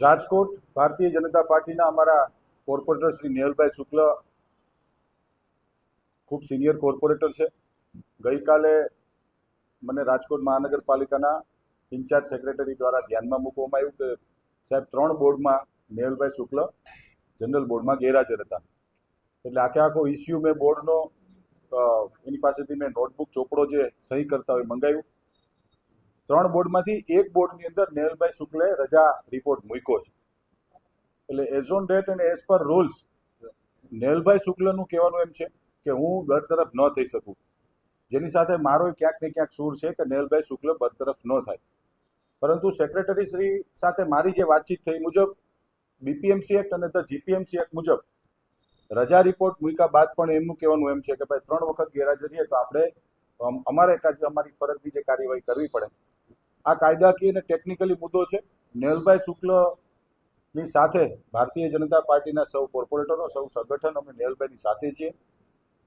રાજકોટ, ભારતીય જનતા પાર્ટીના અમારા કોર્પોરેટર શ્રી નેહલભાઈ શુક્લ ખૂબ સિનિયર કોર્પોરેટર છે. ગઈકાલે મને રાજકોટ મહાનગરપાલિકાના ઇન્ચાર્જ સેક્રેટરી દ્વારા ધ્યાનમાં મૂકવામાં આવ્યું કે સાહેબ, ત્રણ બોર્ડમાં નેહલભાઈ શુક્લ જનરલ બોર્ડમાં ગેરહાજર હતા. એટલે આખે આખો ઇસ્યુ મેં બોર્ડનો એની પાસેથી મેં નોટબુક, ચોપડો જે સહી કરતા હોય મંગાવ્યું. ત્રણ બોર્ડમાંથી એક બોર્ડની અંદર નેહલભાઈ શુક્લે રજા રિપોર્ટ મૂક્યો છે. એટલે એઝ ઓન ડેટ અને એઝ પર રૂલ્સ નેહલભાઈ શુક્લનું કહેવાનું એમ છે કે હું બરતરફ ન થઈ શકું. જેની સાથે મારો ક્યાંક ને ક્યાંક સૂર છે કે નેહલભાઈ શુક્લ બરતરફ ન થાય. પરંતુ સેક્રેટરી શ્રી સાથે મારી જે વાતચીત થઈ મુજબ બીપીએમસી એક્ટ અને ધ જીપીએમસી એક્ટ મુજબ, રજા રિપોર્ટ મૂક્યા બાદ પણ એમનું કહેવાનું એમ છે કે ભાઈ, ત્રણ વખત ગેરહાજરીએ તો આપણે અમારે અમારી ફરજની જે કાર્યવાહી કરવી પડે. આ કાયદાકીય અને ટેકનિકલી મુદ્દો છે. નેહલભાઈ શુક્લની સાથે ભારતીય જનતા પાર્ટીના સૌ કોર્પોરેટરો, સૌ સંગઠન અમે નેહલભાઈની સાથે છીએ.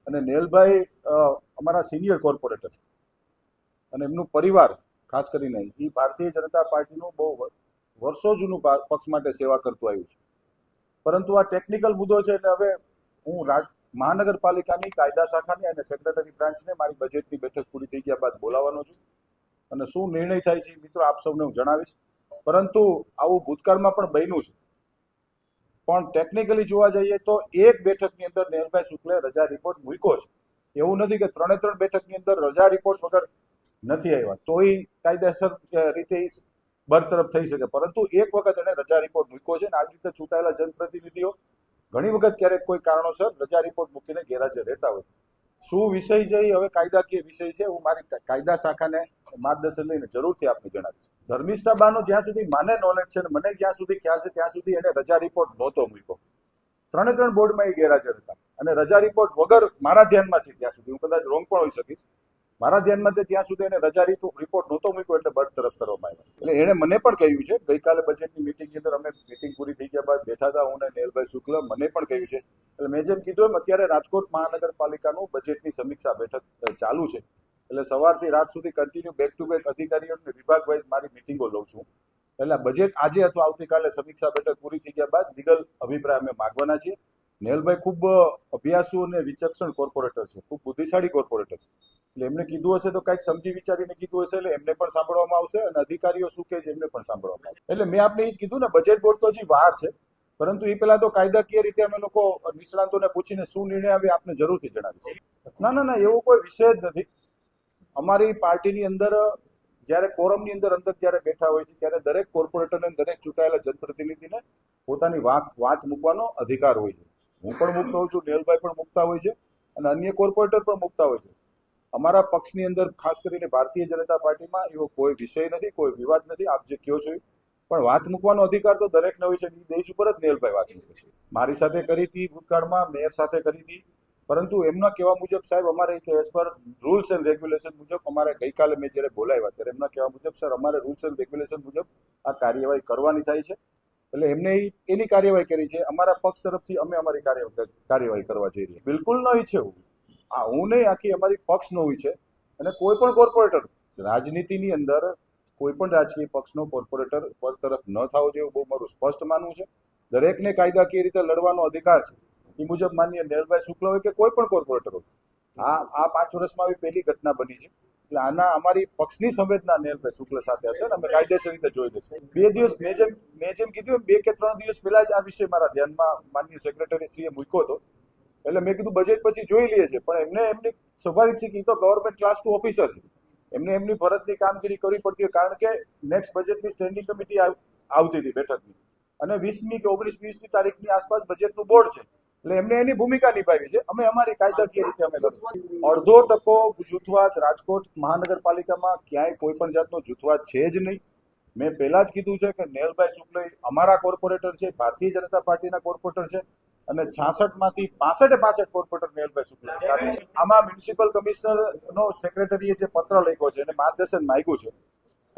અને નેહલભાઈ અમારા સિનિયર કોર્પોરેટર. અને એમનું પરિવાર, ખાસ કરીને, એ ભારતીય જનતા પાર્ટીનું બહુ વર્ષો જૂનું પક્ષ માટે સેવા કરતું આવ્યું છે. પરંતુ આ ટેકનિકલ મુદ્દો છે એટલે હવે હું રાજ, મહાનગરપાલિકાની, કાયદા શાખાની અને સેક્રેટરી બ્રાન્ચને મારી બજેટની બેઠક પૂરી થઈ ગયા બાદ બોલાવવાનો છું. અને શું નિર્ણય થાય છે મિત્રો આપ સૌને હું જણાવીશ. પરંતુ આવું ભૂતકાળમાં પણ બન્યું છે. પણ ટેકનિકલી જોવા જઈએ તો એક બેઠકની અંદર નેહલભાઈ શુક્લે રજા રિપોર્ટ મૂક્યો છે. એવું નથી કે ત્રણે ત્રણ બેઠકની અંદર રજા રિપોર્ટ વગર નથી આવ્યા. તોય કાયદેસર રીતે બરતરફ થઈ શકે. પરંતુ એક વખત એને રજા રિપોર્ટ મૂક્યો છે અને આવી રીતે ચૂંટાયેલા જનપ્રતિનિધિઓ ઘણી વખત ક્યારેક કોઈ કારણોસર રજા રિપોર્ટ મૂકીને ગેરહાજર રહેતા હોય શું વિષય છે એ હવે કાયદાકીય વિષય છે, હું મારી કાયદા શાખાને માર્ગદર્શન લઈને જરૂરથી આપને જણાવીશ. ધર્મિષ્ઠાબાનો જ્યાં સુધી મને નોલેજ છે ને મને જ્યાં સુધી ખ્યાલ છે, ત્યાં સુધી એને રજા રિપોર્ટ નહોતો મૂક્યો ત્રણે ત્રણ બોર્ડમાં એ ગેરહાજર હતા. અને રજા રિપોર્ટ વગર મારા ધ્યાનમાં છે ત્યાં સુધી. હું કદાચ રોંગ પણ હોઈ શકીશ. મારા ધ્યાનમાં તે ત્યાં સુધી એને રજા રિપોર્ટ નહોતો મૂક્યો એટલે બરતરફ કરવામાં આવ્યો. એટલે એણે મને પણ કહ્યું છે, ગઈકાલે બજેટની મિટિંગની અંદર અમે મિટિંગ પૂરી થઈ ગયા બાદ બેઠા હતા હું ને નેહલભાઈ શુક્લ, મને પણ કહ્યું છે. એટલે મેં જેમ કીધું એમ અત્યારે રાજકોટ મહાનગરપાલિકાનું બજેટની સમીક્ષા બેઠક ચાલુ છે. એટલે સવારથી રાત સુધી કન્ટિન્યુ બેક ટુ બેક અધિકારીઓ અને વિભાગ વાઇઝ મારી મિટિંગો લઉં છું. એટલે બજેટ આજે અથવા આવતીકાલે સમીક્ષા બેઠક પૂરી થઈ ગયા બાદ લીગલ અભિપ્રાય અમે માગવાના છીએ. નેહલભાઈ ખૂબ અભ્યાસુ અને વિચક્ષણ કોર્પોરેટર છે. ખૂબ બુદ્ધિશાળી કોર્પોરેટર છે. એટલે એમને કીધું હશે તો કાંઈક સમજી વિચારીને કીધું હશે એટલે એમને પણ સાંભળવામાં આવશે અને અધિકારીઓ શું કહે છે એમને પણ સાંભળવામાં આવશે. એટલે મેં આપને એ જ કીધું ને બજેટ બોર્ડ તો હજી વાર છે, પરંતુ એ પહેલા તો કાયદાકીય રીતે અમે લોકો નિષ્ણાંતોને પૂછીને શું નિર્ણય આવે આપને જરૂરથી જણાવીશું. ના ના ના, એવો કોઈ વિષય જ નથી. અમારી પાર્ટીની અંદર જ્યારે કોરમની અંદર અંદર જ્યારે બેઠા હોય છે, ત્યારે દરેક કોર્પોરેટરને દરેક ચૂંટાયેલા જનપ્રતિનિધિને પોતાની વાત વાત મૂકવાનો અધિકાર હોય છે. હું પણ મૂકતો હોઉં છું, નેહલભાઈ પણ મૂકતા હોય છે અને અન્ય કોર્પોરેટર પણ મૂકતા હોય છે. અમારા પક્ષની અંદર ખાસ કરીને ભારતીય જનતા પાર્ટીમાં એવો કોઈ વિષય નથી, કોઈ વિવાદ નથી, આપ જે કહો છો પણ વાત મૂકવાનો અધિકાર તો દરેકને હોય છે એ દેશ ઉપર જ નેહલભાઈ વાત મૂકે છે. મારી સાથે કરી હતી ભૂતકાળમાં, મેયર સાથે કરી હતી. પરંતુ એમના કહેવા મુજબ સાહેબ, અમારે કે as per rules and regulation મુજબ અમારે ગઈકાલે મેં જ્યારે બોલાવ્યા ત્યારે એમના કહેવા મુજબ, સર, અમારે રૂલ્સ એન્ડ રેગ્યુલેશન મુજબ આ કાર્યવાહી કરવાની થાય છે. એટલે એમને એની કાર્યવાહી કરી છે. અમારા પક્ષ તરફથી અમે અમારી કાર્યવાહી કરવા જઈ રહ્યા. બિલકુલ ન ઈચ્છે હું આ હું નહીં, આખી અમારી પક્ષ નો હોય છે. અને કોઈ પણ કોર્પોરેટર, રાજનીતિની અંદર કોઈ પણ રાજકીય પક્ષનો કોર્પોરેટર પર તરફ ન થવો જોઈએ બહુ મારું સ્પષ્ટ માનવું છે. દરેકને કાયદાકીય રીતે લડવાનો અધિકાર છે. એ મુજબ માન્ય નેહલભાઈ શુક્લ હોય કે કોઈ પણ કોર્પોરેટર હોય આ આ પાંચ વર્ષમાં આવી પહેલી ઘટના બની છે. એટલે આના અમારી પક્ષની સંવેદના નેહલભાઈ શુક્લ સાથે હશે અને અમે કાયદેસર રીતે જોઈ લઈશું. બે દિવસ, મેં જેમ મેં જેમ કીધું બે કે ત્રણ દિવસ પહેલા જ આ વિષય મારા ધ્યાનમાં માન્ય સેક્રેટરી શ્રીએ મૂક્યો હતો. એટલે મેં કીધું બજેટ પછી જોઈ લઈએ છે પણ એમને એમની સ્વાભાવિક છે કે તો ગવર્મેન્ટ ક્લાસ ટુ ઓફિસર છે. એમને એમની ફરજની કામગીરી કરવી પડતી હોય કારણ કે નેક્સ્ટ બજેટની સ્ટેન્ડિંગ કમિટી આવતી હતી બેઠકની. અને વીસમી કે ઓગણીસ, વીસમી તારીખની આસપાસ બજેટનું બોર્ડ છે. એટલે એમને એની ભૂમિકા નિભાવી છે. અમે અમારી કાયદાકીય રીતે અમે અડધો ટકો જૂથવાદ રાજકોટ મહાનગરપાલિકામાં ક્યાંય કોઈ પણ જાતનો જૂથવાદ છે જ નહીં. મેં પહેલા જ કીધું છે કે નેહલભાઈ શુક્લ અમારા કોર્પોરેટર છે, ભારતીય જનતા પાર્ટીના કોર્પોરેટર છે અને છાસઠમાંથી પાસઠે પાસઠ કોર્પોરેટર નેહલભાઈ શુક્લ સાથે. આમાં મ્યુનિસિપલ કમિશનર નો સેક્રેટરીએ જે પત્ર લખ્યો છે અને માર્ગદર્શન માંગ્યું છે.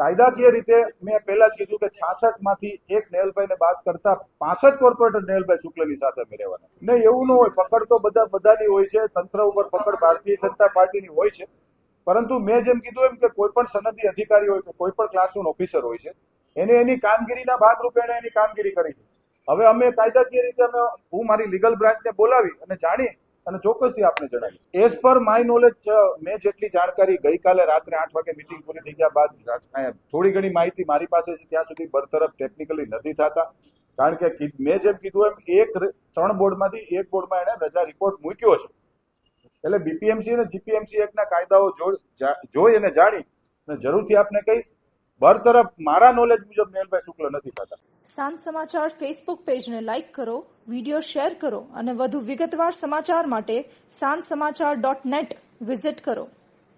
કાયદાકીય રીતે મેં પહેલા જ કીધું કે છાસઠમાંથી એક નેહલભાઈને બાદ કરતા પાસઠ કોર્પોરેટર નેહલભાઈ શુક્લની સાથે અમે નહીં, એવું ન હોય. પકડ તો બધા, બધાની હોય છે. તંત્ર ઉપર પકડ ભારતીય જનતા પાર્ટીની હોય છે. પરંતુ મેં જેમ કીધું એમ કે કોઈ પણ સનદી અધિકારી હોય કે કોઈ પણ ક્લાસરૂમ ઓફિસર હોય છે, એને એની કામગીરીના ભાગરૂપે એણે એની કામગીરી કરી છે. હવે અમે કાયદાકીય રીતે અમે, હું મારી લીગલ બ્રાન્ચને બોલાવી અને જાણી અને ચોક્કસથી આપને જણાવીશ. એઝ પર માય નોલેજ મેં જેટલી જાણકારી ગઈકાલે રાત્રે આઠ વાગે મિટિંગ પૂરી થઈ ગયા બાદ થોડી ઘણી માહિતી મારી પાસે છે, ત્યાં સુધી બરતરફ ટેકનિકલી નથી થતા. કારણ કે મેં જેમ કીધું એમ, એક ત્રણ બોર્ડમાંથી એક બોર્ડમાં એણે રજા રિપોર્ટ મૂક્યો છે. એટલે બીપીએમસી અને જીપીએમસી એક્ટના કાયદાઓ જોઈ અને જાણી અને જરૂરથી આપને કહીશ બરતરફ મારા નોલેજ મુજબ નયનભાઈ શુક્લ નથી થતા. સાંજ સમાચાર ફેસબુક પેજને લાઇક કરો વીડિયો શેર કરો અને વધુ વિગતવાર સમાચાર માટે સાંજ સમાચાર ડોટ નેટ વિઝિટ કરો.